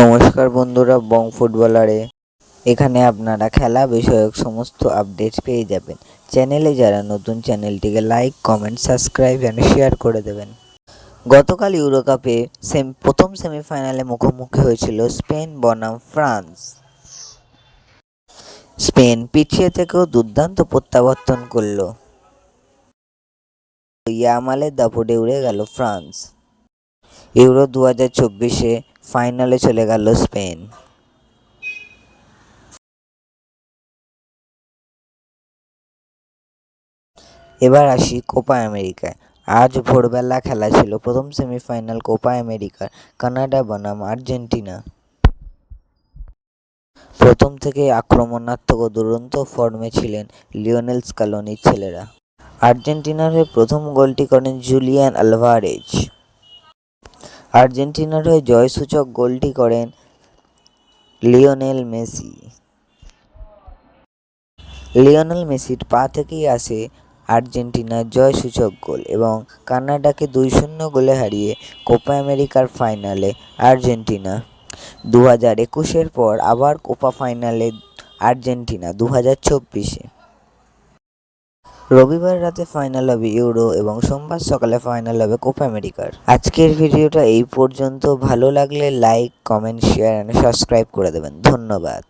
নমস্কার বন্ধুরা, বং ফুটবলারে। এখানে আপনারা খেলা বিষয়ক সমস্ত আপডেট পেয়ে যাবেন। চ্যানেলে যারা নতুন, চ্যানেলটিকে like, comment, subscribe and share করে দেবেন। গতকাল ইউরো কাপে সেম, প্রথম সেমিফাইনালে মুখোমুখি হয়েছিল স্পেন, বনাম, ফ্রান্স। স্পেন পিছিয়ে থেকেও দুর্দান্ত প্রত্যাবর্তন করল। ইয়ামালের দাপটে উড়ে গেল ফ্রান্স। ইউরো দু হাজার চব্বিশে ফাইনালে চলে গেল স্পেন। এবার আসি কোপা আমেরিকায়। আজ ভোরবেলা খেলা ছিল প্রথম সেমিফাইনাল কোপা আমেরিকার কানাডা বনাম আর্জেন্টিনা। প্রথম থেকেই আক্রমণাত্মক ও দুরন্ত ফর্মে ছিলেন লিওনেল স্কালোনির ছেলেরা। আর্জেন্টিনার হয়ে প্রথম গোলটি করেন জুলিয়ান আলভারেজ। আর্জেন্টিনার হয়ে জয়সূচক গোলটি করেন লিওনেল মেসি। লিওনেল মেসির পা থেকেই আসে আর্জেন্টিনার জয়সূচক গোল এবং কানাডাকে দুই শূন্য গোলে হারিয়ে কোপা আমেরিকার ফাইনালে আর্জেন্টিনা। দু হাজার একুশের পর আবার কোপা ফাইনালে আর্জেন্টিনা দু হাজার চব্বিশে। রবিবার রাতে ফাইনাল হবে ইউরো এবং সোমবার সকালে ফাইনাল হবে কোপা আমেরিকার। আজকের ভিডিওটা এই পর্যন্ত। ভালো লাগলে like comment share and subscribe করে দেবেন। ধন্যবাদ।